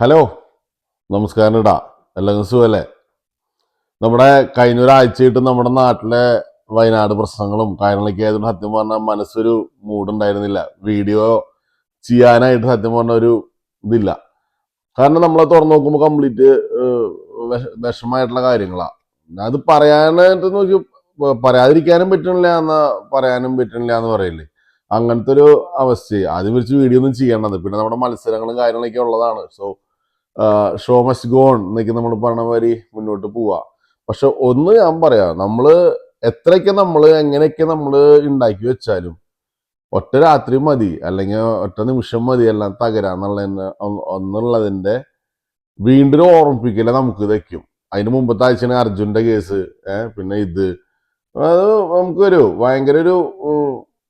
Hello നമസ്കാരം ഇടാ എല്ലാവർക്കും സുഖല്ലേ? നമ്മുടെ കഴിഞ്ഞ ഒരാഴ്ചയായിട്ട് നമ്മുടെ നാട്ടിലെ വയനാട് പ്രശ്നങ്ങളും കാര്യങ്ങളൊക്കെ ആയതുകൊണ്ട് സത്യം പറഞ്ഞാൽ മനസ്സൊരു മൂഡുണ്ടായിരുന്നില്ല. വീഡിയോ ചെയ്യാനായിട്ട് സത്യം പറഞ്ഞ ഒരു ഇതില്ല. കാരണം നമ്മളെ തുറന്നു നോക്കുമ്പോൾ കംപ്ലീറ്റ് വിഷമമായിട്ടുള്ള കാര്യങ്ങളാണ് അത് പറയാനായിട്ട് നോക്കി പറയാതിരിക്കാനും പറ്റണില്ല എന്ന പറയാനും പറ്റണില്ല എന്ന് പറയില്ലേ? അങ്ങനത്തെ ഒരു അവസ്ഥ ആദ്യം വിളിച്ച് വീഡിയോ ഒന്നും ചെയ്യണത് പിന്നെ നമ്മുടെ മത്സരങ്ങളും കാര്യങ്ങളൊക്കെ ഉള്ളതാണ്. സോ ഷോ മസ്റ്റ് ഗോൺ എന്നൊക്കെ നമ്മൾ പറഞ്ഞ മാതിരി മുന്നോട്ട് പോവാ. പക്ഷെ ഒന്ന് ഞാൻ പറയാം നമ്മൾ എത്രയൊക്കെ നമ്മൾ എങ്ങനെയൊക്കെ നമ്മൾ ഉണ്ടാക്കി വെച്ചാലും ഒറ്റ രാത്രി മതി അല്ലെങ്കിൽ ഒറ്റ നിമിഷം മതി എല്ലാം തകരാന്നുള്ളതിന് ഒന്നുള്ളതിന്റെ വീണ്ടും ഓർമ്മിപ്പിക്കില്ല നമുക്ക് വെക്കും അതിന് മുമ്പത്തെ ആഴ്ചയാണ് അർജുന്റെ കേസ് പിന്നെ ഇത്. അത് നമുക്കൊരു ഭയങ്കര ഒരു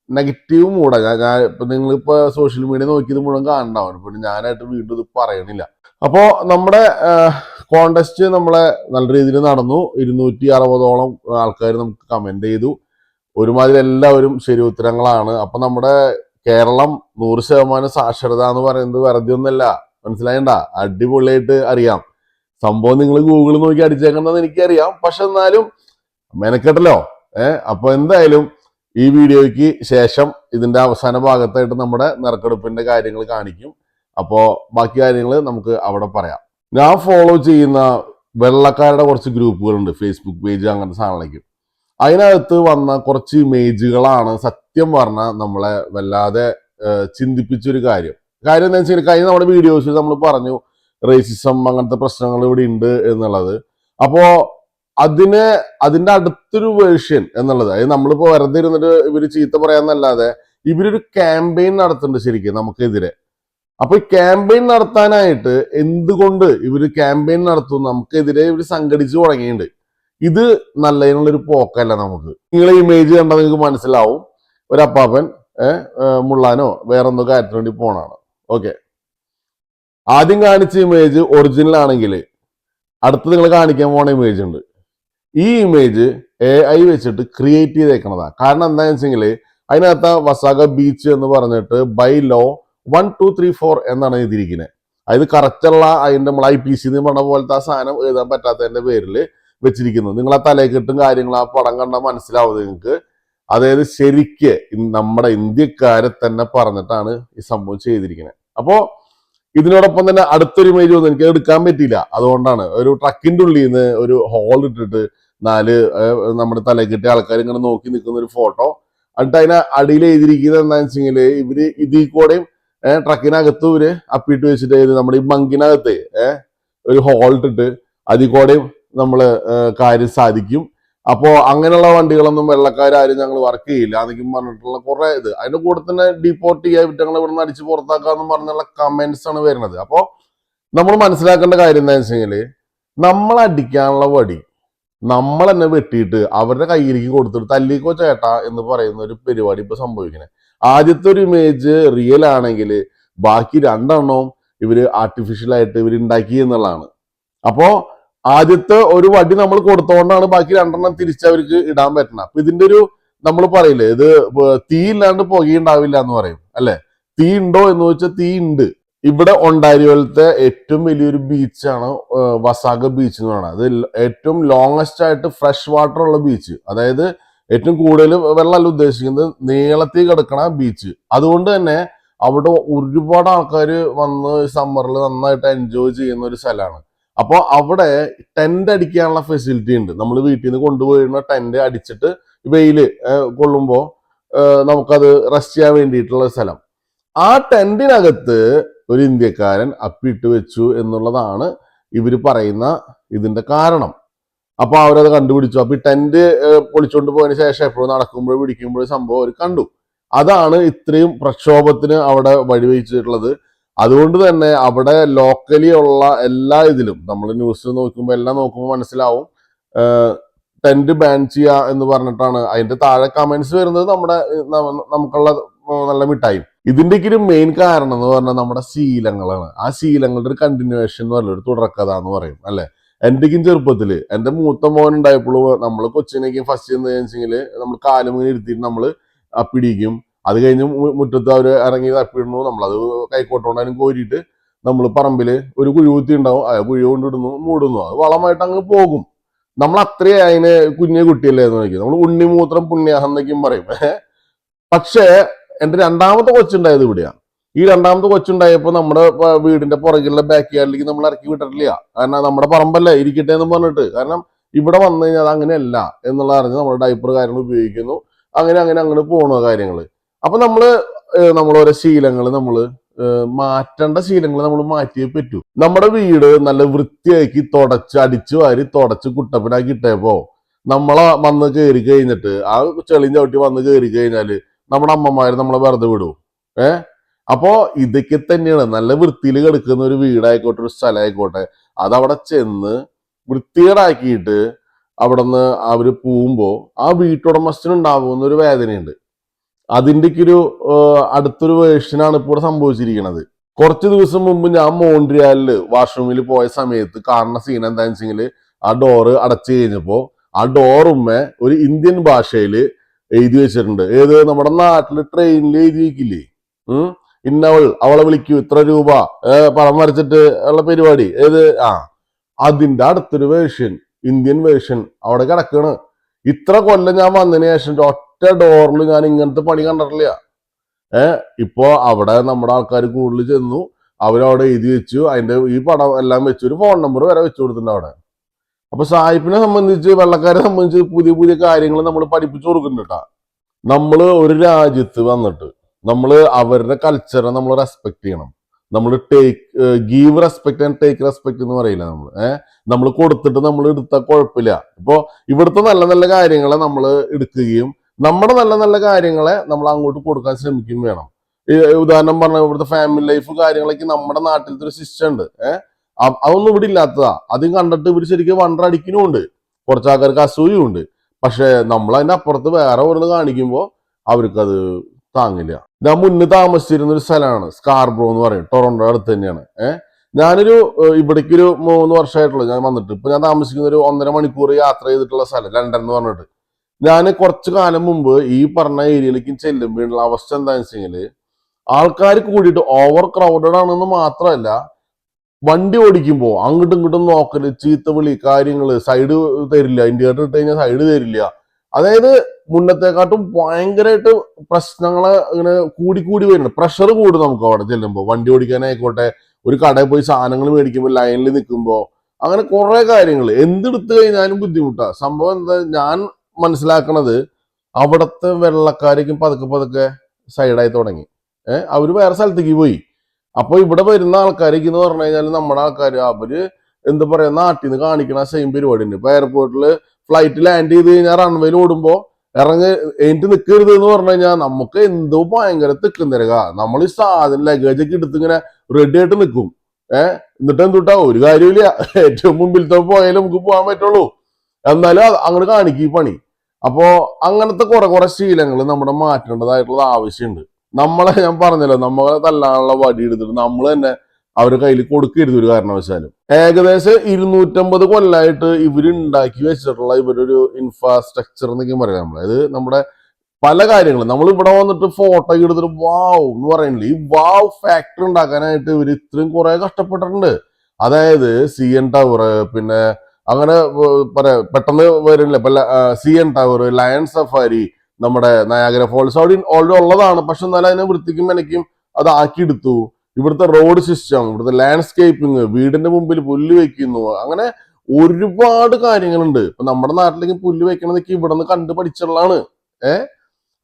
നെഗറ്റീവ് മൂടാ ഞാൻ ഞാൻ ഇപ്പൊ നിങ്ങളിപ്പോ സോഷ്യൽ മീഡിയ നോക്കിയത് മുഴുവൻ കാണണ്ടാവും. പിന്നെ ഞാനായിട്ട് വീണ്ടും ഇത് പറയണില്ല. അപ്പോ നമ്മുടെ കോണ്ടസ്റ്റ് നമ്മളെ നല്ല രീതിയിൽ നടന്നു. ഇരുന്നൂറ്റി അറുപതോളം ആൾക്കാർ നമുക്ക് കമന്റ് ചെയ്തു. ഒരുമാതിരി എല്ലാവരും ശരി ഉത്തരങ്ങളാണ്. അപ്പൊ നമ്മുടെ കേരളം നൂറ് ശതമാനം സാക്ഷരത എന്ന് പറയുന്നത് വെറുതെ ഒന്നല്ല. മനസ്സിലായണ്ട? അടിപൊളിയായിട്ട് അറിയാം. സംഭവം നിങ്ങൾ ഗൂഗിളിൽ നോക്കി അടിച്ചേക്കണ്ടെന്ന് എനിക്കറിയാം. പക്ഷെ എന്നാലും മെനക്കെട്ടല്ലോ. ഏഹ് അപ്പൊ എന്തായാലും ഈ വീഡിയോയ്ക്ക് ശേഷം ഇതിന്റെ അവസാന ഭാഗത്തായിട്ട് നമ്മുടെ നറുക്കെടുപ്പിന്റെ കാര്യങ്ങൾ കാണിക്കും. അപ്പോ ബാക്കി കാര്യങ്ങൾ നമുക്ക് അവിടെ പറയാം. ഞാൻ ഫോളോ ചെയ്യുന്ന വെള്ളക്കാരുടെ കുറച്ച് ഗ്രൂപ്പുകളുണ്ട്. ഫേസ്ബുക്ക് പേജ് അങ്ങനത്തെ സാധനങ്ങളൊക്കെ. അതിനകത്ത് വന്ന കുറച്ച് ഇമേജുകളാണ് സത്യം പറഞ്ഞാൽ നമ്മളെ വല്ലാതെ ചിന്തിപ്പിച്ചൊരു കാര്യം. കാര്യം എന്താ വെച്ചാൽ കഴിഞ്ഞ നമ്മുടെ വീഡിയോസിൽ നമ്മൾ പറഞ്ഞു റേസിസം അങ്ങനത്തെ പ്രശ്നങ്ങൾ ഇവിടെ ഉണ്ട് എന്നുള്ളത്. അപ്പോ അതിന് അതിന്റെ അടുത്തൊരു വേർഷൻ എന്നുള്ളത് അതായത് നമ്മളിപ്പോ വെറുതെ ഇരുന്നിട്ട് ഇവർ ചീത്ത പറയാന്നല്ലാതെ ഇവരൊരു ക്യാമ്പയിൻ നടത്തുന്നുണ്ട് ശരിക്കും നമുക്കെതിരെ. അപ്പൊ ഈ ക്യാമ്പയിൻ നടത്താനായിട്ട് എന്തുകൊണ്ട് ഇവർ ക്യാമ്പയിൻ നടത്തും? നമുക്കെതിരെ ഇവർ സംഘടിച്ചു തുടങ്ങിയിട്ടുണ്ട്. ഇത് നല്ലതിനുള്ളൊരു പോക്കല്ല നമുക്ക്. നിങ്ങൾ ഇമേജ് കണ്ടാൽ നിങ്ങൾക്ക് മനസ്സിലാവും. ഒരപ്പാപ്പൻ മുള്ളാനോ വേറെന്തോ കാര്യത്തിന് വേണ്ടി പോണാണ് ഓക്കെ. ആദ്യം കാണിച്ച ഇമേജ് ഒറിജിനൽ ആണെങ്കിൽ അടുത്ത് നിങ്ങൾ കാണിക്കാൻ പോണ ഇമേജ് ഉണ്ട്. ഈ ഇമേജ് എ ഐ വെച്ചിട്ട് ക്രിയേറ്റ് ചെയ്തേക്കണതാ. കാരണം എന്താണെന്ന് വെച്ചെങ്കിൽ അതിനകത്ത് വസാഗ ബീച്ച് എന്ന് പറഞ്ഞിട്ട് bylaw one two three four എന്നാണ് എഴുതിയിരിക്കുന്നത് അതായത് കറക്റ്റുള്ള അതിന്റെ നമ്മൾ ഐ പി സി എന്ന് പറഞ്ഞ പോലത്തെ ആ സാധനം എഴുതാൻ പറ്റാത്തതിന്റെ പേരിൽ വെച്ചിരിക്കുന്നത് നിങ്ങൾ ആ തലക്കെട്ടും കാര്യങ്ങളും ആ പടം കണ്ടാൽ മനസ്സിലാവും നിങ്ങൾക്ക് അതായത് ശരിക്ക് നമ്മുടെ ഇന്ത്യക്കാരെ തന്നെ പറഞ്ഞിട്ടാണ് ഈ സംഭവം ചെയ്തിരിക്കുന്നത് അപ്പോൾ ഇതിനോടൊപ്പം തന്നെ അടുത്തൊരു ഇമേജ് ഒന്നും എനിക്ക് എടുക്കാൻ പറ്റിയില്ല. അതുകൊണ്ടാണ് ഒരു ട്രക്കിന്റെ ഉള്ളിൽ നിന്ന് ഒരു ഹോൾ ഇട്ടിട്ട് നാല് നമ്മുടെ നമ്മുടെ കിട്ടിയ ആൾക്കാർ ഇങ്ങനെ നോക്കി നിൽക്കുന്ന ഒരു ഫോട്ടോ എന്നിട്ട് അതിനെ അടിയിൽ എഴുതിയിരിക്കുന്നത് എന്താണെന്ന് വെച്ചെങ്കിൽ ഇവർ ഇതിൽ കൂടെയും ട്രക്കിനകത്ത് ഇവർ അപ്പിട്ട് വെച്ചിട്ട് നമ്മുടെ ഈ ബങ്കിനകത്ത് ഏഹ്, ഒരു ഹോൾട്ട് ഇട്ട് അതിൽ കൂടെയും നമ്മൾ കാര്യം സാധിക്കും. അപ്പോ അങ്ങനെയുള്ള വണ്ടികളൊന്നും വെള്ളക്കാരും ഞങ്ങൾ വർക്ക് ചെയ്യില്ല. എന്നൊക്കെ പറഞ്ഞിട്ടുള്ള കുറെ ഇത്. അതിന്റെ കൂടെ തന്നെ ഡിപ്പോർട്ട് ചെയ്യാൻ ഞങ്ങൾ ഇവിടെ നിന്ന് അടിച്ച് പുറത്താക്കാന്ന് പറഞ്ഞുള്ള കമന്റ്സ് ആണ് വരുന്നത്. അപ്പോ നമ്മൾ മനസ്സിലാക്കേണ്ട കാര്യം എന്താണെന്ന് വെച്ചെങ്കിൽ നമ്മൾ അടിക്കാനുള്ള വടി നമ്മൾ തന്നെ വെട്ടിയിട്ട് അവരുടെ കയ്യിലേക്ക് കൊടുത്തിട്ട് തല്ലിക്കോ ചേട്ടാ എന്ന് പറയുന്ന ഒരു പരിപാടി ഇപ്പൊ സംഭവിക്കണേ ആദ്യത്തെ ഒരു ഇമേജ് റിയൽ ആണെങ്കിൽ ബാക്കി രണ്ടെണ്ണവും ഇവർ ആർട്ടിഫിഷ്യൽ ആയിട്ട് ഇവർ ഉണ്ടാക്കി എന്നുള്ളതാണ്. അപ്പോ ആദ്യത്തെ ഒരു വടി നമ്മൾ കൊടുത്തോണ്ടാണ് ബാക്കി രണ്ടെണ്ണം തിരിച്ച് അവർക്ക് ഇടാൻ പറ്റണം അപ്പൊ ഇതിന്റെ ഒരു നമ്മൾ പറയില്ലേ ഇത് തീ ഇല്ലാണ്ട് പുകയുണ്ടാവില്ല എന്ന് പറയും അല്ലെ? തീ ഉണ്ടോ എന്ന് വെച്ചാൽ തീ ഉണ്ട്. ഇവിടെ ഒണ്ടാരിയോലത്തെ ഏറ്റവും വലിയൊരു ബീച്ചാണ് വസാഗ ബീച്ച് എന്ന് പറയുന്നത്. അത് ഏറ്റവും ലോങ്ങസ്റ്റ് ആയിട്ട് ഫ്രഷ് വാട്ടർ ഉള്ള ബീച്ച് അതായത് ഏറ്റവും കൂടുതൽ വെള്ളമല്ല ഉദ്ദേശിക്കുന്നത് നീളത്തിൽ കിടക്കണ ബീച്ച് അതുകൊണ്ട് തന്നെ അവിടെ ഒരുപാട് ആൾക്കാർ വന്ന് സമ്മറിൽ നന്നായിട്ട് എൻജോയ് ചെയ്യുന്ന ഒരു സ്ഥലമാണ്. അപ്പോൾ അവിടെ ടെന്റ് അടിക്കാനുള്ള ഫെസിലിറ്റി ഉണ്ട്. നമ്മൾ വീട്ടിൽ നിന്ന് കൊണ്ടുപോയിരുന്ന ടെന്റ് അടിച്ചിട്ട് വെയിൽ കൊള്ളുമ്പോൾ നമുക്കത് റെസ്റ്റ് ചെയ്യാൻ വേണ്ടിയിട്ടുള്ള സ്ഥലം. ആ ടെന്റിനകത്ത് ഒരു ഇന്ത്യക്കാരൻ അപ്പിട്ട് വെച്ചു എന്നുള്ളതാണ് ഇവർ പറയുന്ന ഇതിന്റെ കാരണം. അപ്പൊ അവരത് കണ്ടുപിടിച്ചു. അപ്പൊ ഈ ടെന്റ് പൊളിച്ചോണ്ട് പോയതിന് ശേഷം എപ്പോഴും നടക്കുമ്പോഴും പിടിക്കുമ്പോഴും സംഭവം അവർ കണ്ടു. അതാണ് ഇത്രയും പ്രക്ഷോഭത്തിന് അവിടെ വഴിവെച്ചിട്ടുള്ളത്. അതുകൊണ്ട് തന്നെ അവിടെ ലോക്കലി ഉള്ള എല്ലാ ഇതിലും നമ്മൾ ന്യൂസ് നോക്കുമ്പോൾ എല്ലാം നോക്കുമ്പോൾ മനസ്സിലാവും. ടെന്റ് ബാൻ ചെയ്യുക എന്ന് പറഞ്ഞിട്ടാണ്. അതിന്റെ താഴെ കമന്റ്സ് വരുന്നത് നമ്മുടെ നമുക്കുള്ള നല്ല മിഠായി. ഇതിന്റെയൊക്കെ ഒരു മെയിൻ കാരണം എന്ന് പറഞ്ഞാൽ നമ്മുടെ ശീലങ്ങളാണ്. ആ ശീലങ്ങളുടെ ഒരു കണ്ടിന്യൂവേഷൻ എന്ന് പറഞ്ഞ ഒരു തുടർക്കഥ എന്ന് പറയും അല്ലെ? എന്റെക്കും ചെറുപ്പത്തിൽ എന്റെ മൂത്ത മോൻ ഉണ്ടായപ്പോഴും നമ്മൾ കൊച്ചിനേക്ക് ഫസ്റ്റ് എന്ന് വെച്ചെങ്കിൽ നമ്മൾ കാലുമിങ്ങനെ ഇരുത്തിയിട്ട് നമ്മൾ അപ്പിടിക്കും അത് കഴിഞ്ഞ് മുറ്റത്ത് അവർ ഇറങ്ങി അപ്പിടുന്നു നമ്മളത് കൈക്കോട്ടോണ്ടാലും കോരിയിട്ട് നമ്മൾ പറമ്പിൽ ഒരു കുഴി കുത്തി ഉണ്ടാവും ആ കുഴി കൊണ്ടിടുന്നു മൂടുന്നു. അത് വളമായിട്ട് അങ്ങ് പോകും. നമ്മൾ അത്രയും അതിന് കുഞ്ഞു കുട്ടിയല്ലേ എന്ന് നോക്കി നമ്മൾ ഉണ്ണിമൂത്രം പുണ്യാഹം എന്നൊക്കെയും പറയും. പക്ഷേ എന്റെ രണ്ടാമത്തെ കൊച്ചുണ്ടായത് ഇവിടെയാ. ഈ രണ്ടാമത്തെ കൊച്ചുണ്ടായപ്പോ നമ്മുടെ വീടിന്റെ പുറകിലുള്ള ബാക്ക് യാർഡിലേക്ക് നമ്മൾ ഇറക്കി വിട്ടിട്ടില്ല. കാരണം നമ്മുടെ പറമ്പല്ലേ ഇരിക്കട്ടെ എന്ന് പറഞ്ഞിട്ട്. കാരണം ഇവിടെ വന്നു കഴിഞ്ഞാൽ അത് അങ്ങനെയല്ല എന്നുള്ള അറിഞ്ഞ് നമ്മൾ ഡൈപ്പർ കാര്യങ്ങൾ ഉപയോഗിക്കുന്നു. അങ്ങനെ അങ്ങനെ അങ്ങനെ പോണു കാര്യങ്ങൾ അപ്പൊ നമ്മൾ നമ്മളോരോ ശീലങ്ങൾ നമ്മൾ മാറ്റേണ്ട ശീലങ്ങൾ നമ്മൾ മാറ്റിയേ പറ്റൂ. നമ്മുടെ വീട് നല്ല വൃത്തിയാക്കി തുടച്ച് അടിച്ചു വാരി തുടച്ച് കുട്ടപ്പിനാക്കി ഇട്ടപ്പോ നമ്മളെ വന്ന് കയറി കഴിഞ്ഞിട്ട് ആ ചെളിയും ചവിട്ടി വന്ന് കയറി കഴിഞ്ഞാൽ നമ്മുടെ അമ്മമാര് നമ്മളെ വെറുതെ വിടൂ. ഏ? അപ്പോ ഇതൊക്കെ തന്നെയാണ്. നല്ല വൃത്തിയിൽ കിടക്കുന്ന ഒരു വീടായിക്കോട്ടെ ഒരു സ്ഥലമായിക്കോട്ടെ. അതവിടെ ചെന്ന് വൃത്തികേടാക്കിയിട്ട് അവിടുന്ന് അവർ അവർ പോകുമ്പോ ആ വീട്ടുടമസ്ഥനുണ്ടാവുന്ന ഒരു വേദനയുണ്ട്. അതിന്റെക്ക് ഒരു അടുത്തൊരു വേർഷനാണ് ഇപ്പോൾ സംഭവിച്ചിരിക്കുന്നത് കുറച്ച് ദിവസം മുമ്പ് ഞാൻ മോണ്ട്രിയാലിൽ വാഷ്റൂമിൽ പോയ സമയത്ത് കാണുന്ന സീൻ എന്താണെന്ന് വെച്ചെങ്കിൽ ആ ഡോറ് അടച്ചു കഴിഞ്ഞപ്പോൾ ആ ഡോറുമ്മ ഒരു ഇന്ത്യൻ ഭാഷയിൽ എഴുതി വെച്ചിട്ടുണ്ട്. ഏത്? നമ്മുടെ നാട്ടിൽ ട്രെയിനിൽ എഴുതി വെക്കില്ലേ? ഉം? ഇന്നവൾ അവളെ വിളിക്കൂ. ഇത്ര രൂപ പണം വരച്ചിട്ട് ഉള്ള പരിപാടി. ഏത്? ആ. അതിന്റെ അടുത്തൊരു വേർഷൻ ഇന്ത്യൻ വേർഷൻ അവിടെ കിടക്കണ്. ഇത്ര കൊല്ലം ഞാൻ വന്നതിന് ശേഷം ഒറ്റ ഡോറിൽ ഞാൻ ഇങ്ങനത്തെ പണി കണ്ടിട്ടില്ല. ഏർ ഇപ്പോ അവിടെ നമ്മുടെ ആൾക്കാർ കൂടുതൽ ചെന്നു. അവരവിടെ എഴുതി വെച്ചു. അതിന്റെ ഈ പടം എല്ലാം വെച്ചു. ഒരു ഫോൺ നമ്പർ വരെ വെച്ചു കൊടുത്തിട്ടുണ്ട് അവിടെ. അപ്പൊ സായിപ്പിനെ സംബന്ധിച്ച് വെള്ളക്കാരെ സംബന്ധിച്ച് പുതിയ പുതിയ കാര്യങ്ങൾ നമ്മൾ പഠിപ്പിച്ചു കൊടുക്കുന്നുണ്ട് കേട്ടാ. നമ്മൾ ഒരു രാജ്യത്ത് വന്നിട്ട് നമ്മൾ അവരുടെ കൾച്ചറെ നമ്മൾ റെസ്പെക്ട് ചെയ്യണം. നമ്മൾ take give respect and take respect എന്ന് പറയില്ല നമ്മൾ ഏഹ് നമ്മൾ കൊടുത്തിട്ട് നമ്മൾ എടുത്താൽ കുഴപ്പമില്ല. ഇപ്പോൾ ഇവിടുത്തെ നല്ല നല്ല കാര്യങ്ങളെ നമ്മൾ എടുക്കുകയും നമ്മുടെ നല്ല നല്ല കാര്യങ്ങളെ നമ്മൾ അങ്ങോട്ട് കൊടുക്കാൻ ശ്രമിക്കുകയും വേണം. ഉദാഹരണം പറഞ്ഞ ഇവിടുത്തെ ഫാമിലി ലൈഫ് കാര്യങ്ങളൊക്കെ നമ്മുടെ നാട്ടിലത്തെ ഒരു സിസ്റ്റം ഉണ്ട്. ഏഹ് അതൊന്നും ഇവിടെ ഇല്ലാത്തതാ. അതും കണ്ടിട്ട് ഇവർ ശരിക്കും വണ്ടർ അടിക്കുന്നുമുണ്ട്. കുറച്ച് ആൾക്കാർക്ക് അസൂയുണ്ട് പക്ഷെ നമ്മൾ അതിന്റെ അപ്പുറത്ത് വേറെ ഒന്ന് കാണിക്കുമ്പോൾ അവർക്കത് താങ്ങില്ല. ഞാൻ മുന്നേ താമസിച്ചിരുന്ന ഒരു സ്ഥലമാണ് സ്കാർബ്രോ എന്ന് പറയും ടൊറോണ്ടോ അടുത്ത് തന്നെയാണ്. ഏഹ് ഞാനൊരു ഇവിടേക്ക് ഒരു മൂന്ന് വർഷമായിട്ടുള്ളൂ ഞാൻ വന്നിട്ട്. ഇപ്പൊ ഞാൻ താമസിക്കുന്ന ഒരു ഒന്നര മണിക്കൂർ യാത്ര ചെയ്തിട്ടുള്ള സ്ഥലം ലണ്ടൻ എന്ന് പറഞ്ഞിട്ട്. ഞാൻ കുറച്ചു കാലം മുമ്പ് ഈ പറഞ്ഞ ഏരിയയിലേക്ക് ചെല്ലുമ്പോഴുള്ള അവസ്ഥ എന്താണെന്ന് വെച്ച് കഴിഞ്ഞാൽ ആൾക്കാർ കൂടിയിട്ട് ഓവർ ക്രൗഡഡ് ആണെന്ന് മാത്രമല്ല വണ്ടി ഓടിക്കുമ്പോൾ അങ്ങോട്ടും ഇങ്ങോട്ടും നോക്കൽ ചീത്ത വിളി കാര്യങ്ങൾ സൈഡ് തരില്ല ഇൻഡിക്കേറ്റർ ഇട്ട് കഴിഞ്ഞാൽ സൈഡ് തരില്ല അതായത് മുന്നത്തെക്കാട്ടും ഭയങ്കരമായിട്ട് പ്രശ്നങ്ങൾ ഇങ്ങനെ കൂടി കൂടി വരുന്നുണ്ട്. പ്രഷർ കൂടും നമുക്ക് അവിടെ ചെല്ലുമ്പോൾ വണ്ടി ഓടിക്കാനായിക്കോട്ടെ ഒരു കടയിൽ പോയി സാധനങ്ങൾ മേടിക്കുമ്പോൾ ലൈനിൽ നിൽക്കുമ്പോൾ അങ്ങനെ കുറേ കാര്യങ്ങൾ എന്തെടുത്തു കഴിഞ്ഞാലും ബുദ്ധിമുട്ടാണ് സംഭവം എന്താ ഞാൻ മനസ്സിലാക്കണത് അവിടുത്തെ വെള്ളക്കാരേക്കും പതുക്കെ പതുക്കെ സൈഡായി തുടങ്ങി. ഏഹ് അവർ വേറെ സ്ഥലത്തേക്ക് പോയി. അപ്പോൾ ഇവിടെ വരുന്ന ആൾക്കാരേക്ക് എന്ന് പറഞ്ഞു കഴിഞ്ഞാൽ നമ്മുടെ ആൾക്കാർ അവർ എന്താ പറയാ നാട്ടിൽ നിന്ന് കാണിക്കണ സെയിം പരിപാടി ഉണ്ട്. ഇപ്പൊ എയർപോർട്ടിൽ ഫ്ലൈറ്റ് ലാൻഡ് ചെയ്ത് കഴിഞ്ഞാൽ റൺവേയിൽ ഓടുമ്പോ ഇറങ്ങി എനിക്ക് നിൽക്കരുത് എന്ന് പറഞ്ഞു കഴിഞ്ഞാൽ നമുക്ക് എന്തോ ഭയങ്കര തിക്കും തിരക നമ്മൾ ഈ സാധനം ലഗേജ് ഒക്കെ എടുത്ത് ഇങ്ങനെ റെഡി ആയിട്ട് നിൽക്കും ഏഹ് എന്നിട്ട് എന്തുട്ടാ? ഒരു കാര്യമില്ല ഏറ്റവും മുമ്പിലത്തെ പോയാലും നമുക്ക് പോകാൻ പറ്റുള്ളൂ. എന്നാലും അങ്ങനെ കാണിക്കും ഈ പണി. അപ്പോ അങ്ങനത്തെ കുറെ കുറെ ശീലങ്ങൾ നമ്മുടെ മാറ്റേണ്ടതായിട്ടുള്ള ആവശ്യമുണ്ട് നമ്മളെ ഞാൻ പറഞ്ഞല്ലോ നമ്മളെ തല്ലാനുള്ള വടി എടുത്തിട്ട് നമ്മൾ തന്നെ അവരുടെ കയ്യിൽ കൊടുക്കരുത് ഒരു കാരണവശാലും. ഏകദേശം ഇരുന്നൂറ്റമ്പത് കൊല്ലായിട്ട് ഇവർ ഉണ്ടാക്കി വെച്ചിട്ടുള്ള ഇവരൊരു ഇൻഫ്രാസ്ട്രക്ചർ എന്നൊക്കെ പറയാം നമ്മൾ അതായത് നമ്മുടെ പല കാര്യങ്ങളും. നമ്മൾ ഇവിടെ വന്നിട്ട് ഫോട്ടോ എടുത്തിട്ട് വാവ് എന്ന് പറയുന്നില്ല ഈ വാവ് ഫാക്ടറി ഉണ്ടാക്കാനായിട്ട് ഇവർ ഇത്രയും കുറെ കഷ്ടപ്പെട്ടിട്ടുണ്ട്. അതായത് സി എൻ ടവർ പിന്നെ അങ്ങനെ പറയാ പെട്ടെന്ന് വരുന്നില്ല. ഇപ്പൊ C N Tower Lion Safari നമ്മുടെ നയാഗര ഫോൾസ് അവിടെ ഓൾറെഡി ഉള്ളതാണ്. പക്ഷെ എന്നാലും അതിനെ വൃത്തിക്കും മെനക്കും അത് ആക്കിയെടുത്തു. ഇവിടുത്തെ റോഡ് സിസ്റ്റം ഇവിടുത്തെ ലാൻഡ്സ്കേപ്പിംഗ് വീടിന്റെ മുമ്പിൽ പുല്ല് വെക്കുന്നു. അങ്ങനെ ഒരുപാട് കാര്യങ്ങളുണ്ട്. ഇപ്പൊ നമ്മുടെ നാട്ടിലേക്ക് പുല്ല് വെക്കണതൊക്കെ ഇവിടെ നിന്ന് കണ്ടു പഠിച്ചുള്ളതാണ് ഏ?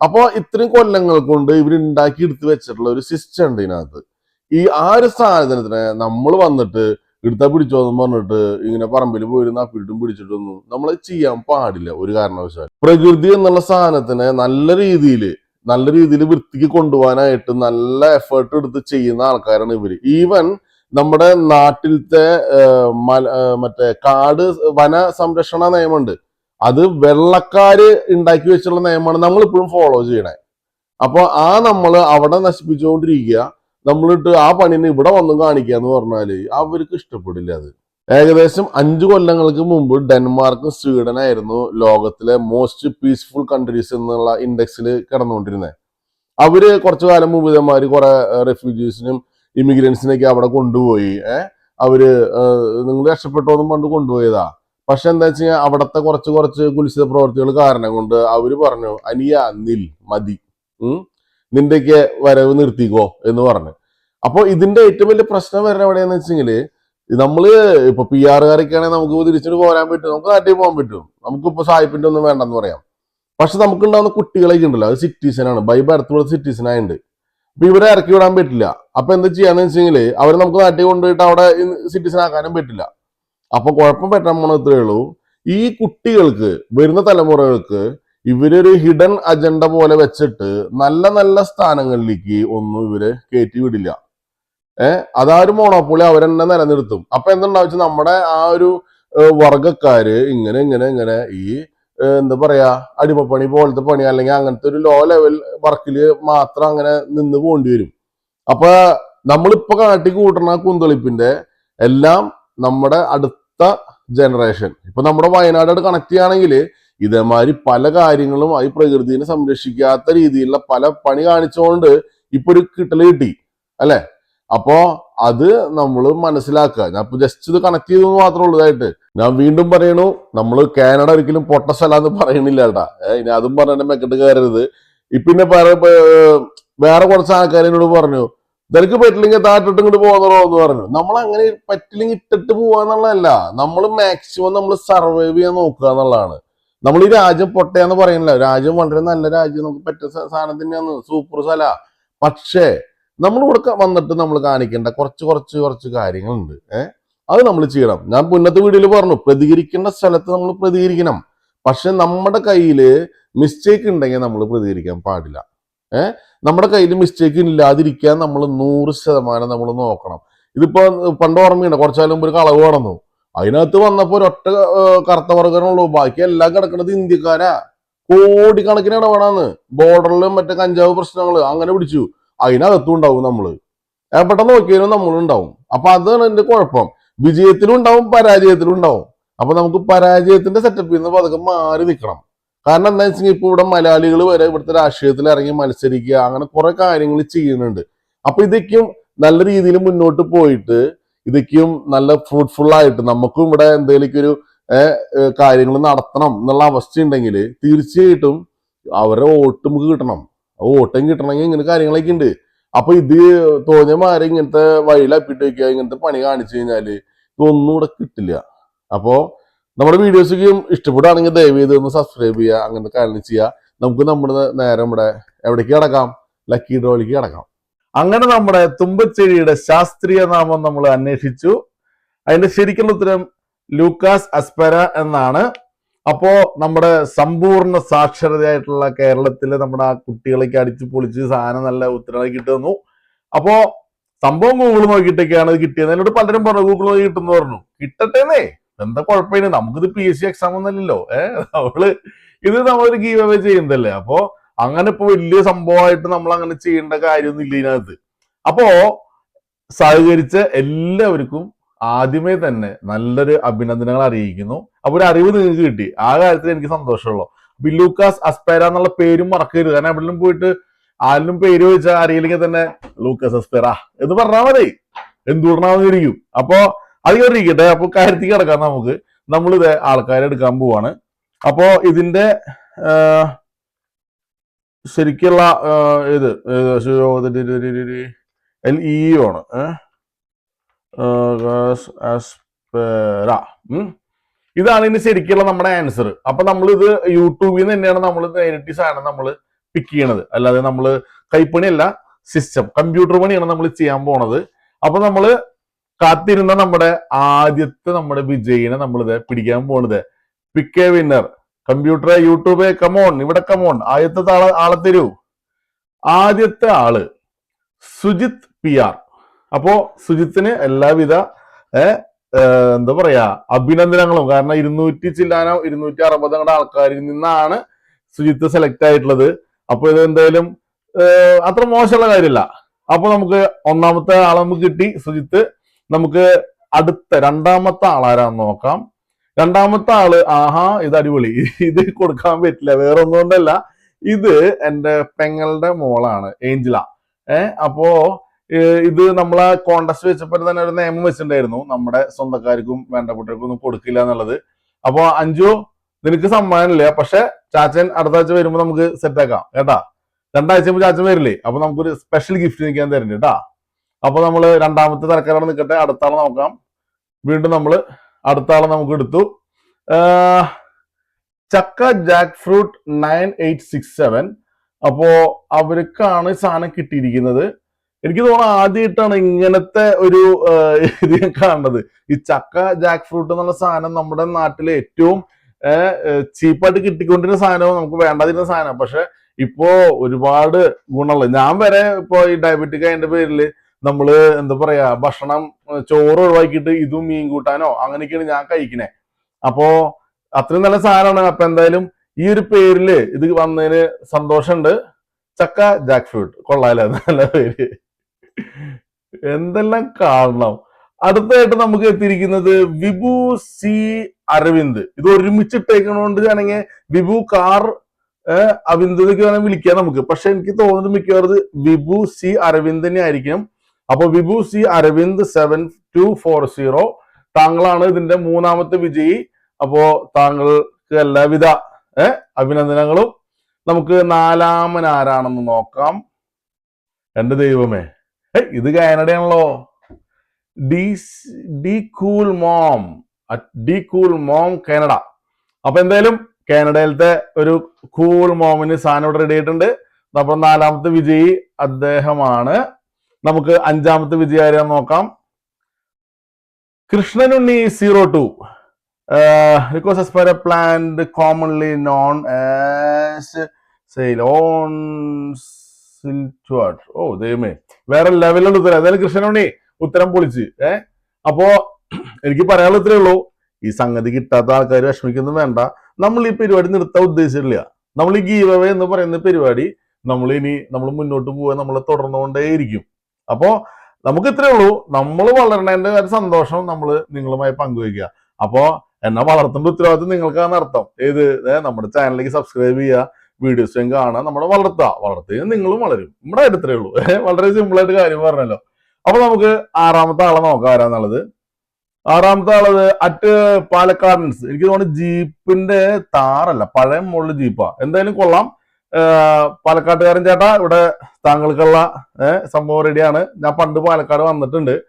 അപ്പൊ ഇത്രയും കൊല്ലങ്ങൾ കൊണ്ട് ഇവർ ഉണ്ടാക്കി എടുത്തു വെച്ചിട്ടുള്ള ഒരു സിസ്റ്റം ഉണ്ട് ഇതിനകത്ത്. ഈ ആ ഒരു സാധനത്തിന് നമ്മൾ വന്നിട്ട് എടുത്താ പിടിച്ചോന്ന് പറഞ്ഞിട്ട് ഇങ്ങനെ പറമ്പിൽ പോയിരുന്ന അപ്പിട്ടും പിടിച്ചിട്ടൊന്നും നമ്മൾ ചെയ്യാൻ പാടില്ല ഒരു കാരണവശാലും. പ്രകൃതി എന്നുള്ള സാധനത്തിനെ നല്ല രീതിയിൽ നല്ല രീതിയിൽ വൃത്തിക്ക് കൊണ്ടുപോകാനായിട്ട് നല്ല എഫേർട്ട് എടുത്ത് ചെയ്യുന്ന ആൾക്കാരാണ് ഇവർ. ഈവൻ നമ്മുടെ നാട്ടിലത്തെ മറ്റേ കാട് വന സംരക്ഷണ നിയമമുണ്ട്. അത് വെള്ളക്കാര് ഉണ്ടാക്കി വെച്ചുള്ള നിയമമാണ് നമ്മൾ ഇപ്പോഴും ഫോളോ ചെയ്യണേ. അപ്പൊ ആ നമ്മൾ അവിടെ നശിപ്പിച്ചുകൊണ്ടിരിക്കുക. നമ്മളിട്ട് ആ പണിന് ഇവിടെ വന്നും കാണിക്കുക എന്ന് പറഞ്ഞാൽ അവർക്ക് ഇഷ്ടപ്പെടില്ല അത്. ഏകദേശം അഞ്ചു കൊല്ലങ്ങൾക്ക് മുമ്പ് ഡെൻമാർക്കും സ്വീഡനായിരുന്നു ലോകത്തിലെ മോസ്റ്റ് പീസ്ഫുൾ കൺട്രീസ് എന്നുള്ള ഇൻഡെക്സിൽ കിടന്നുകൊണ്ടിരുന്നത് അവർ കുറച്ചു കാലം മുമ്പ് ഇതേമാതിരി കുറെ റെഫ്യൂജീസിനും ഇമിഗ്രൻസിനൊക്കെ അവിടെ കൊണ്ടുപോയി. ഏഹ് അവർ നിങ്ങൾ രക്ഷപ്പെട്ടോന്നും പണ്ട് കൊണ്ടുപോയതാ. പക്ഷെ എന്താ വെച്ച് കഴിഞ്ഞാൽ അവിടത്തെ കുറച്ച് കുറച്ച് കുലിശിത പ്രവർത്തികൾ കാരണം കൊണ്ട് അവർ പറഞ്ഞു അനിയ നിൽ മതി. ഉം നിന്റെയൊക്കെ വരവ് നിർത്തിക്കോ എന്ന് പറഞ്ഞു. അപ്പോൾ ഇതിന്റെ ഏറ്റവും വലിയ പ്രശ്നം വരുന്ന എവിടെയാന്ന് വെച്ചെങ്കിൽ നമ്മൾ ഇപ്പൊ പി ആറുകാരൊക്കെയാണെങ്കിൽ നമുക്ക് തിരിച്ചിട്ട് പോരാൻ പറ്റും. നമുക്ക് നാട്ടിൽ പോകാൻ പറ്റും. നമുക്കിപ്പോ സായിപ്പിന്റെ ഒന്നും വേണ്ടെന്ന് പറയാം. പക്ഷെ നമുക്ക് ഉണ്ടാവുന്ന കുട്ടികളൊക്കെ ഉണ്ടല്ലോ. അത് സിറ്റിസൺ ആണ്. ബൈ ബർത്ത് സിറ്റിസൺ ആയിട്ടുണ്ട് അപ്പൊ ഇവരെ ഇറക്കി വിടാൻ പറ്റില്ല. അപ്പൊ എന്താ ചെയ്യാന്ന് വെച്ചെങ്കിൽ അവരെ നമുക്ക് നാട്ടിൽ കൊണ്ടുപോയിട്ട് അവിടെ സിറ്റിസൺ ആക്കാനും പറ്റില്ല. അപ്പൊ കുഴപ്പം പറ്റാൻ പോണ ഉള്ളൂ. ഈ കുട്ടികൾക്ക് വരുന്ന തലമുറകൾക്ക് ഇവരൊരു ഹിഡൻ അജണ്ട പോലെ വെച്ചിട്ട് നല്ല നല്ല സ്ഥാനങ്ങളിലേക്ക് ഒന്നും ഇവർ കയറ്റി വിടില്ല. ഏഹ് അതാരും മോണോപ്പൊളി അവരെന്നെ നിലനിർത്തും. അപ്പൊ എന്തുണ്ടാവും വെച്ചാൽ നമ്മുടെ ആ ഒരു വർഗക്കാര് ഇങ്ങനെ ഇങ്ങനെ ഇങ്ങനെ ഈ എന്താ പറയാ അടിമപ്പണി പോലത്തെ പണി അല്ലെങ്കിൽ അങ്ങനത്തെ ഒരു ലോ ലെവൽ വർക്കിൽ മാത്രം അങ്ങനെ നിന്ന് പോണ്ടി വരും. അപ്പൊ നമ്മളിപ്പോ കാട്ടി കൂട്ടണ കുന്തളിപ്പിന്റെ എല്ലാം നമ്മുടെ അടുത്ത ജനറേഷൻ ഇപ്പൊ നമ്മുടെ വയനാടായിട്ട് കണക്ട് ചെയ്യുകയാണെങ്കിൽ ഇതേമാതിരി പല കാര്യങ്ങളും ഈ പ്രകൃതിനെ സംരക്ഷിക്കാത്ത രീതിയിലുള്ള പല പണി കാണിച്ചുകൊണ്ട് ഇപ്പൊ ഒരു കിട്ടൽ കിട്ടി. അല്ലെ? അപ്പോ അത് നമ്മൾ മനസ്സിലാക്കുക. ഞാൻ ഇപ്പൊ ജസ്റ്റ് ഇത് കണക്ട് ചെയ്തു മാത്രമേ ഉള്ളൂ ഇതായിട്ട്. ഞാൻ വീണ്ടും പറയണു നമ്മൾ കാനഡ ഒരിക്കലും പൊട്ട സ്ഥലം പറയണില്ല കേട്ടാ. ഇനി അതും പറഞ്ഞ മെക്കെട്ട് കയറരുത് ഇപ്പിന്നെ വേറെ കുറച്ച് ആൾക്കാർ എന്നോട് പറഞ്ഞു നിനക്ക് പറ്റില്ലെങ്കിൽ താട്ടിട്ട് ഇങ്ങോട്ട് പോകുന്നോ എന്ന് പറഞ്ഞു. നമ്മൾ അങ്ങനെ പറ്റില്ലെങ്കിൽ ഇട്ടിട്ട് പോവാന്നുള്ളതല്ല നമ്മൾ മാക്സിമം നമ്മൾ സർവൈവ് ചെയ്യാൻ നോക്കുക എന്നുള്ളതാണ്. നമ്മൾ ഈ രാജ്യം പൊട്ടയാന്ന് പറയുന്നില്ല. രാജ്യം വളരെ നല്ല രാജ്യം. നമുക്ക് പറ്റുന്ന സാധനം തന്നെയാണ്. സൂപ്പർ സ്ഥല. പക്ഷേ നമ്മൾ ഇവിടെ വന്നിട്ട് നമ്മൾ കാണിക്കേണ്ട കുറച്ച് കുറച്ച് കുറച്ച് കാര്യങ്ങളുണ്ട്. അത് നമ്മൾ ചെയ്യണം. ഞാൻ മുന്നത്തെ വീഡിയോയിൽ പറഞ്ഞു പ്രതികരിക്കേണ്ട സ്ഥലത്ത് നമ്മൾ പ്രതികരിക്കണം. പക്ഷെ നമ്മുടെ കയ്യിൽ മിസ്റ്റേക്ക് ഉണ്ടെങ്കിൽ നമ്മൾ പ്രതികരിക്കാൻ പാടില്ല. ഏഹ് നമ്മുടെ കയ്യിൽ മിസ്റ്റേക്ക് ഇല്ലാതിരിക്കാൻ നമ്മൾ നൂറ് ശതമാനം നമ്മൾ നോക്കണം. ഇതിപ്പോ പണ്ട് ഓർമ്മയുണ്ട്? കുറച്ചാലും ഒരു കളവ് കടന്നു അതിനകത്ത് വന്നപ്പോ ഒരൊറ്റ കറുത്ത വർഗനുള്ളൂ ബാക്കി എല്ലാം കിടക്കുന്നത് ഇന്ത്യക്കാരാ. കോടിക്കണക്കിന് ഇടപെടാന്ന് ബോർഡറിലും മറ്റേ കഞ്ചാവ് പ്രശ്നങ്ങൾ അങ്ങനെ പിടിച്ചു. അതിനകത്തും ഉണ്ടാവും നമ്മൾ പെട്ടെന്ന് നോക്കിയാലും നമ്മളുണ്ടാവും. അപ്പൊ അതാണ് എന്റെ കുഴപ്പം. വിജയത്തിലും ഉണ്ടാവും പരാജയത്തിലും ഉണ്ടാവും. അപ്പൊ നമുക്ക് പരാജയത്തിന്റെ സെറ്റപ്പിൽ നിന്ന് പതുക്കെ മാറി നിൽക്കണം കാരണം എന്താ വെച്ചാൽ ഇപ്പൊ ഇവിടെ മലയാളികൾ വരെ ഇവിടുത്തെ രാഷ്ട്രീയത്തിൽ ഇറങ്ങി മത്സരിക്കുക അങ്ങനെ കുറെ കാര്യങ്ങൾ ചെയ്യുന്നുണ്ട്. അപ്പൊ ഇതൊക്കെയും നല്ല രീതിയിൽ മുന്നോട്ട് പോയിട്ട് ഇതൊക്കെയും നല്ല ഫ്രൂട്ട്ഫുൾ ആയിട്ട് നമുക്കും ഇവിടെ എന്തെങ്കിലും ഒരു കാര്യങ്ങൾ നടത്തണം എന്നുള്ള അവസ്ഥ ഉണ്ടെങ്കിൽ തീർച്ചയായിട്ടും അവരെ വോട്ട് നമുക്ക് കിട്ടണം. ഓട്ടം കിട്ടണമെങ്കിൽ ഇങ്ങനെ കാര്യങ്ങളൊക്കെ ഉണ്ട്. അപ്പൊ ഇത് തോന്നിയമാരെ ഇങ്ങനത്തെ വഴിയിലപ്പിട്ട് വെക്കുക ഇങ്ങനത്തെ പണി കാണിച്ചു കഴിഞ്ഞാൽ ഇതൊന്നും ഇവിടെ കിട്ടില്ല. അപ്പോ നമ്മുടെ വീഡിയോസൊക്കെ ഇഷ്ടപ്പെടുകയാണെങ്കിൽ ദയവ് ചെയ്ത് ഒന്ന് സബ്സ്ക്രൈബ് ചെയ്യുക അങ്ങനത്തെ കാര്യങ്ങൾ ചെയ്യുക. നമുക്ക് നമ്മുടെ നേരം ഇവിടെ എവിടേക്ക് കിടക്കാം? ലക്കി ഡ്രോയിലേക്ക് കിടക്കാം. അങ്ങനെ നമ്മുടെ തുമ്പച്ചെടിയുടെ ശാസ്ത്രീയ നാമം നമ്മൾ അന്വേഷിച്ചു. അതിന്റെ ശരിക്കുള്ള ഉത്തരം ലൂക്കാസ് അസ്പെര എന്നാണ്. അപ്പോ നമ്മുടെ സമ്പൂർണ സാക്ഷരതയായിട്ടുള്ള കേരളത്തിലെ നമ്മുടെ ആ കുട്ടികളൊക്കെ അടിച്ചു പൊളിച്ച് സാധനം നല്ല ഉത്തരവാദി കിട്ടുന്നു അപ്പോ സംഭവം ഗൂഗിൾ നോക്കിയിട്ടൊക്കെയാണ് കിട്ടിയത്. എന്നോട് പലരും പറഞ്ഞു ഗൂഗിൾ നോക്കി കിട്ടുന്നു പറഞ്ഞു. കിട്ടട്ടേന്നേ. എന്താ കുഴപ്പമില്ല. നമുക്കിത് പി എസ് സി എക്സാം ഒന്നല്ലല്ലോ ഏഹ് നമ്മൾ ഇത് നമ്മളൊരു ഗീവ് അവേ ചെയ്യുന്നതല്ലേ? അപ്പോ അങ്ങനെ ഇപ്പൊ വലിയ സംഭവമായിട്ട് നമ്മൾ അങ്ങനെ ചെയ്യേണ്ട കാര്യമൊന്നും ഇല്ല ഇതിനകത്ത്. അപ്പോ സഹകരിച്ച എല്ലാവർക്കും ആദ്യമേ തന്നെ നല്ലൊരു അഭിനന്ദനങ്ങൾ അറിയിക്കുന്നു അപ്പൊ ഒരു അറിവ് നിങ്ങൾക്ക് കിട്ടി ആ കാര്യത്തിൽ എനിക്ക് സന്തോഷമുള്ളൂ ബില്ലൂക്കാസ് അസ്പേര എന്നുള്ള പേരും മറക്കരുത് കാരണം എവിടെയും പോയിട്ട് ആരിലും പേര് ചോദിച്ചാൽ അറിയില്ലെങ്കിൽ തന്നെ ലൂക്കാസ് അസ്പേര എന്ന് പറഞ്ഞാൽ മതി എന്തുകൊണ്ടാന്നിരിക്കും അപ്പോ അത് കയറിയിരിക്കട്ടെ അപ്പൊ കാര്യത്തിൽ കിടക്കാം നമുക്ക് നമ്മളിത് ആൾക്കാരെ എടുക്കാൻ പോവാണ് അപ്പോ ഇതിന്റെ ശരിക്കുള്ള ഇത് എൽ ഇ ആണ് ഏഹ്. ഇതാണ് ഇനി ശരിക്കുള്ള നമ്മുടെ ആൻസർ അപ്പൊ നമ്മൾ ഇത് യൂട്യൂബിൽ നിന്ന് തന്നെയാണ് നമ്മൾ നേരിട്ട് സാധനം നമ്മൾ പിക്ക് ചെയ്യണത്. അല്ലാതെ നമ്മൾ കൈപ്പണിയല്ല സിസ്റ്റം കമ്പ്യൂട്ടർ പണിയാണ് നമ്മൾ ചെയ്യാൻ പോണത്. അപ്പൊ നമ്മൾ കാത്തിരുന്ന നമ്മുടെ ആദ്യത്തെ നമ്മുടെ വിജയിനെ നമ്മൾ ഇത് പിടിക്കാൻ പോണത്. Pick a winner computer YouTube come on ഇവിടെ കമോൺ ആദ്യത്തെ ആളെ തരൂ. ആദ്യത്തെ ആൾ സുജിത് പി ആർ. അപ്പോ സുജിത്തിന് എല്ലാവിധ എന്താ പറയാ അഭിനന്ദനങ്ങളും. കാരണം ഇരുന്നൂറ്റി ചില്ലാനോ ഇരുന്നൂറ്റി അറുപത് ആൾക്കാരിൽ നിന്നാണ് സുജിത്ത് സെലക്ട് ആയിട്ടുള്ളത്. അപ്പൊ ഇത് എന്തായാലും അത്ര മോശമുള്ള കാര്യമല്ല. അപ്പൊ നമുക്ക് ഒന്നാമത്തെ ആളെ നമുക്ക് കിട്ടി സുജിത്ത്. നമുക്ക് അടുത്ത രണ്ടാമത്തെ ആളാരാന്ന് നോക്കാം. രണ്ടാമത്തെ ആൾ ആഹാ ഇത് അടിപൊളി. ഇത് കൊടുക്കാൻ പറ്റില്ല വേറെ ഒന്നുകൊണ്ടല്ല ഇത് എന്റെ പെങ്ങളുടെ മോളാണ് ഏഞ്ചില ഏ അപ്പോ ഏഹ് ഇത് നമ്മളെ കോണ്ടസ്റ്റ് വെച്ചപ്പോൾ തന്നെ ഒരു നിയമം വെച്ചിട്ടുണ്ടായിരുന്നു. നമ്മുടെ സ്വന്തക്കാർക്കും വേണ്ടപ്പെട്ടവർക്കും ഒന്നും കൊടുക്കില്ല എന്നുള്ളത്. അപ്പൊ അഞ്ചു നിനക്ക് സമ്മാനമില്ല? പക്ഷെ ചാച്ചൻ അടുത്ത ആഴ്ച വരുമ്പോ നമുക്ക് സെറ്റ് ആക്കാം. കേട്ടാ? രണ്ടാഴ്ച മുമ്പ് ചാച്ചൻ വരില്ലേ? അപ്പൊ നമുക്കൊരു സ്പെഷ്യൽ ഗിഫ്റ്റ് നിൽക്കാൻ തരുന്നുണ്ട് കേട്ടാ. അപ്പൊ നമ്മൾ രണ്ടാമത്തെ തരക്കാരാണ് നിൽക്കട്ടെ അടുത്ത ആളെ നോക്കാം. വീണ്ടും നമ്മൾ അടുത്ത ആളെ നമുക്ക് എടുത്തു. ചക്ക jackfruit nine eight six seven അപ്പോ അവർക്കാണ് സാധനം കിട്ടിയിരിക്കുന്നത്. എനിക്ക് തോന്നുന്നു ആദ്യമായിട്ടാണ് ഇങ്ങനത്തെ ഒരു ഇത് കാണുന്നത്. ഈ ചക്ക ജാക്ക് ഫ്രൂട്ട് എന്നുള്ള സാധനം നമ്മുടെ നാട്ടിലെ ഏറ്റവും ചീപ്പായിട്ട് കിട്ടിക്കൊണ്ടിരുന്ന സാധനവും നമുക്ക് വേണ്ടാതിരുന്ന സാധനം പക്ഷെ ഇപ്പോ ഒരുപാട് ഗുണമുള്ള ഞാൻ വരെ ഇപ്പോ ഈ ഡയബറ്റിക് അതിന്റെ പേരിൽ നമ്മൾ എന്താ പറയാ ഭക്ഷണം ചോറ് ഒഴിവാക്കിയിട്ട് ഇതും മീൻ കൂട്ടാനോ അങ്ങനെയൊക്കെയാണ് ഞാൻ കഴിക്കണേ. അപ്പോ അത്രയും നല്ല സാധനമാണ്. അപ്പൊ എന്തായാലും ഈ ഒരു പേരിൽ ഇത് വന്നതിന് സന്തോഷമുണ്ട്. ചക്ക ജാക്ക് ഫ്രൂട്ട് കൊള്ളാലോ നല്ല പേര്. എന്തെല്ലാം കാണണം. അടുത്തായിട്ട് നമുക്ക് എത്തിയിരിക്കുന്നത് വിഭു സി അരവിന്ദ്. ഇത് ഒരുമിച്ചിട്ടേക്കണോണ്ട് ആണെങ്കിൽ വിഭു കാർ ഏഹ്, അവിന്ദ് എന്നൊക്കെ വേണമെങ്കിൽ വിളിക്കാം നമുക്ക്. പക്ഷെ എനിക്ക് തോന്നുന്നത് മിക്കവാറും വിഭു സി അരവിന്ദ് തന്നെ ആയിരിക്കും അപ്പൊ Vibhu C Aravind seven two four zero. താങ്കളാണ് ഇതിന്റെ മൂന്നാമത്തെ വിജയി. അപ്പോ താങ്കൾക്ക് എല്ലാവിധ ഏഹ് അഭിനന്ദനങ്ങളും. നമുക്ക് നാലാമൻ ആരാണെന്ന് നോക്കാം. എന്റെ ദൈവമേ. ഇത് കാനഡയാണല്ലോ. D D cool mom D cool mom Canada. അപ്പൊ എന്തായാലും കാനഡയിലത്തെ ഒരു കൂൾ മോമിന് സാധനം ഇവിടെ റെഡി ആയിട്ടുണ്ട്. അപ്പൊ നാലാമത്തെ വിജയി അദ്ദേഹമാണ്. നമുക്ക് അഞ്ചാമത്തെ വിജയി നോക്കാം. Krishnanunni zero two per a plant commonly known as Ceylon സിൽറ്റുവാട്ട് ഓ ദൈവമേ. വേറെ ലെവലുള്ള ഉത്തരം. ഏതായാലും കൃഷ്ണനുണ്ണി ഉത്തരം പൊളിച്ച്. ഏ? അപ്പോ എനിക്ക് പറയാനുള്ള ഇത്രേ ഉള്ളൂ. ഈ സംഗതി കിട്ടാത്ത ആൾക്കാർ വിഷമിക്കുന്നു വേണ്ട. നമ്മൾ ഈ പരിപാടി നിർത്താൻ ഉദ്ദേശിച്ചിട്ടില്ല. നമ്മൾ ഈ ഗീവ് എന്ന് പറയുന്ന പരിപാടി നമ്മൾ ഇനി നമ്മൾ മുന്നോട്ട് പോകാൻ നമ്മൾ തുടർന്നുകൊണ്ടേയിരിക്കും. അപ്പോ നമുക്ക് ഇത്രേ ഉള്ളൂ. നമ്മൾ വളരണേന്റെ ഒരു സന്തോഷം നമ്മൾ നിങ്ങളുമായി പങ്കുവയ്ക്കുക. അപ്പോ എന്നെ വളർത്തേണ്ട ഉത്തരവാദിത്വം നിങ്ങൾക്കാണ് അർത്ഥം ഏത് നമ്മുടെ ചാനലിലേക്ക് സബ്സ്ക്രൈബ് ചെയ്യുക. വീഡിയോസും കാണാൻ നമ്മളെ വളർത്തുക വളർത്തുക നിങ്ങളും വളരും. നമ്മുടെ അടുത്തേ ഉള്ളൂ. വളരെ സിമ്പിൾ ആയിട്ട് കാര്യം പറഞ്ഞല്ലോ. അപ്പൊ നമുക്ക് ആറാമത്തെ ആളെ നോക്കാം. ആരാന്നുള്ളത്? ആറാമത്തെ ആളത് അറ്റ് പാലക്കാടൻസ് എനിക്ക് തോന്നുന്നു ജീപ്പിന്റെ താറല്ല. പഴയ മുകളിൽ ജീപ്പാ. എന്തായാലും കൊള്ളാം. പാലക്കാട്ടുകാരൻ ചേട്ടാ ഇവിടെ താങ്കൾക്കുള്ള സംഭവം റെഡിയാണ് ഞാൻ പണ്ട് പാലക്കാട് വന്നിട്ടുണ്ട്.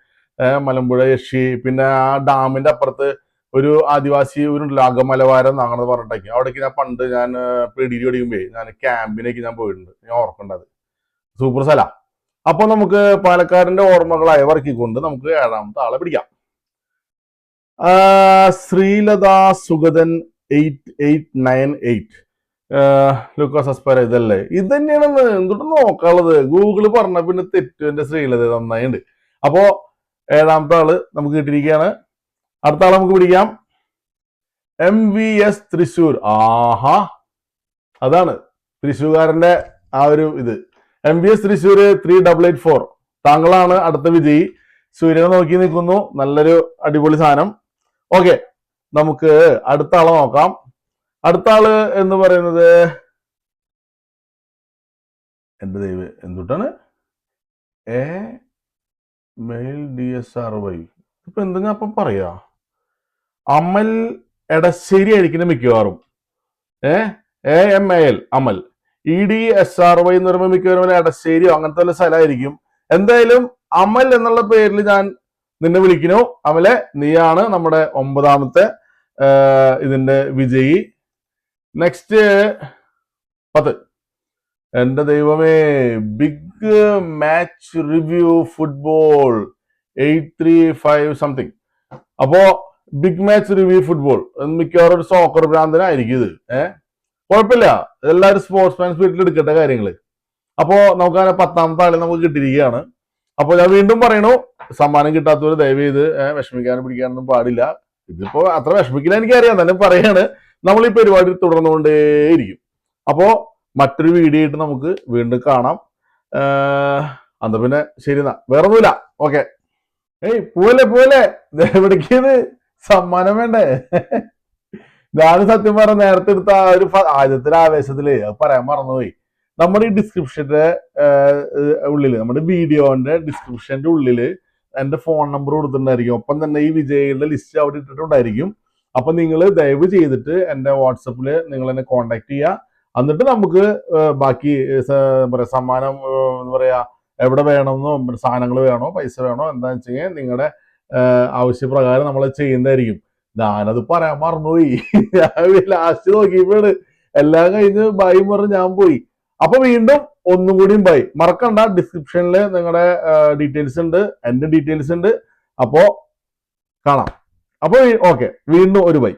മലമ്പുഴ യക്ഷി പിന്നെ ആ ഡാമിന്റെ അപ്പുറത്ത് ഒരു ആദിവാസി ഊരുണ്ടല്ലോ അകമലവാരം അങ്ങനെ പറഞ്ഞിട്ടേക്ക്. അവിടേക്ക് ഞാൻ പണ്ട് ഞാൻ പിടിയിൽ പഠിക്കുമ്പോൾ ഞാൻ ക്യാമ്പിനേക്ക് ഞാൻ പോയിട്ടുണ്ട്. ഞാൻ ഓർക്കേണ്ടത് സൂപ്പർ സ്ഥല. അപ്പൊ നമുക്ക് പാലക്കാടിന്റെ ഓർമ്മകളായി വർക്കിക്കൊണ്ട് നമുക്ക് ഏഴാമത്തെ ആളെ പിടിക്കാം. Sreelatha Sugathan eight eight nine eight Lukose അസ്പര ഇതല്ലേ? ഇത് തന്നെയാണ് എന്തുകൊണ്ട് നോക്കാനുള്ളത്? ഗൂഗിൾ പറഞ്ഞ പിന്നെ തെറ്റു. എന്റെ ശ്രീലത നന്നായിണ്ട്. അപ്പോ ഏഴാമത്തെ ആൾ നമുക്ക് കിട്ടിയിരിക്കുകയാണ്. അടുത്ത ആളെ നമുക്ക് പിടിക്കാം. എം വി എസ് തൃശൂർ ആഹാ. അതാണ് തൃശൂർകാരന്റെ ആ ഒരു ഇത്. M V S Thrissur three double eight four താങ്കളാണ് അടുത്ത വിജയി. സൂര്യനെ നോക്കി നിൽക്കുന്നു. നല്ലൊരു അടിപൊളി സാധനം. ഓക്കെ നമുക്ക് അടുത്ത ആളെ നോക്കാം. അടുത്ത ആൾ എന്ന് പറയുന്നത് എന്റെ ദൈവം എന്തുട്ടാണ്? A mail D S R Y ഇപ്പൊ എന്തെങ്കിലും അപ്പം പറയാ? അമൽ എടശ്ശേരി ആയിരിക്കണം മിക്കവാറും. ഏ? A M A L Amal. E D S R Y എന്ന് പറയുമ്പോൾ മിക്കവാറും എടശ്ശേരിയോ അങ്ങനത്തെ വല്ല സ്ഥലമായിരിക്കും. എന്തായാലും അമൽ എന്നുള്ള പേരിൽ ഞാൻ നിന്നെ വിളിക്കുന്നു. അമലെ നീയാണ് നമ്മുടെ ഒമ്പതാമത്തെ ഇതിന്റെ വിജയി. നെക്സ്റ്റ് പത്ത്. എന്റെ ദൈവമേ big match review football eight three five something അപ്പോ ബിഗ് മാച്ച് റിവ്യൂ ഫുട്ബോൾ മിക്കവാറും ഒരു സോക്കർ ഭ്രാന്തനായിരിക്കും ഇത്. ഏഹ് കുഴപ്പമില്ല. എല്ലാവരും സ്പോർട്സ്മാൻ സ്പിരിറ്റിൽ എടുക്കേണ്ട കാര്യങ്ങൾ അപ്പോൾ നമുക്ക് അങ്ങനെ പത്താമത്തെ ആളെ നമുക്ക് കിട്ടിയിരിക്കുകയാണ്. അപ്പോൾ ഞാൻ വീണ്ടും പറയണു സമ്മാനം കിട്ടാത്തവർ ദയവ് ചെയ്ത് വിഷമിക്കാനും പിടിക്കാനൊന്നും പാടില്ല. ഇതിപ്പോ അത്ര വിഷമിക്കില്ല എനിക്കറിയാം. എന്നാലും പറയാണ് നമ്മൾ ഈ പരിപാടി തുടർന്നുകൊണ്ടേയിരിക്കും. അപ്പോൾ മറ്റൊരു വീഡിയോ ആയിട്ട് നമുക്ക് വീണ്ടും കാണാം. അന്ന് പിന്നെ ശരി എന്നാ. വേറെ ഒന്നുമില്ല ഓക്കെ ഏയ് പോലെ പോലെ എവിടേക്കത് സമ്മാനം വേണ്ടേ? ഞാൻ സത്യം പറഞ്ഞ നേരത്തെ എടുത്ത ആ ഒരു ആദ്യത്തെ ആവേശത്തിൽ അത് പറയാൻ മറന്നുപോയി. നമ്മുടെ ഈ ഡിസ്ക്രിപ്ഷന്റെ ഉള്ളിൽ നമ്മുടെ വീഡിയോന്റെ ഡിസ്ക്രിപ്ഷന്റെ ഉള്ളിൽ എന്റെ ഫോൺ നമ്പർ കൊടുത്തിട്ടുണ്ടായിരിക്കും. ഒപ്പം തന്നെ ഈ വിജയികളുടെ ലിസ്റ്റ് അവിടെ ഇട്ടിട്ടുണ്ടായിരിക്കും. അപ്പൊ നിങ്ങൾ ദയവ് ചെയ്തിട്ട് എന്റെ വാട്സപ്പിൽ നിങ്ങൾ എന്നെ കോണ്ടാക്ട് ചെയ്യുക എന്നിട്ട് നമുക്ക് ബാക്കി പറയാ സമ്മാനം എന്താ പറയാ എവിടെ വേണമെന്നോ സാധനങ്ങൾ വേണോ പൈസ വേണോ എന്താണെന്ന് വെച്ച് കഴിഞ്ഞാൽ നിങ്ങളുടെ ആവശ്യപ്രകാരം നമ്മൾ ചെയ്യുന്നതായിരിക്കും. ഞാനത് പറയാൻ മറന്നുപോയി. ലാസ്റ്റ് നോക്കിയപ്പോഴാണ്. എല്ലാം കഴിഞ്ഞ് ബൈ പറഞ്ഞ് ഞാൻ പോയി. അപ്പൊ വീണ്ടും ഒന്നും കൂടിയും ബൈ മറക്കണ്ട. ഡിസ്ക്രിപ്ഷനിൽ നിങ്ങളുടെ ഡീറ്റെയിൽസ് ഉണ്ട്. എന്റെ ഡീറ്റെയിൽസ് ഉണ്ട്. അപ്പോ കാണാം. അപ്പൊ ഓക്കെ വീണ്ടും ഒരു ബൈ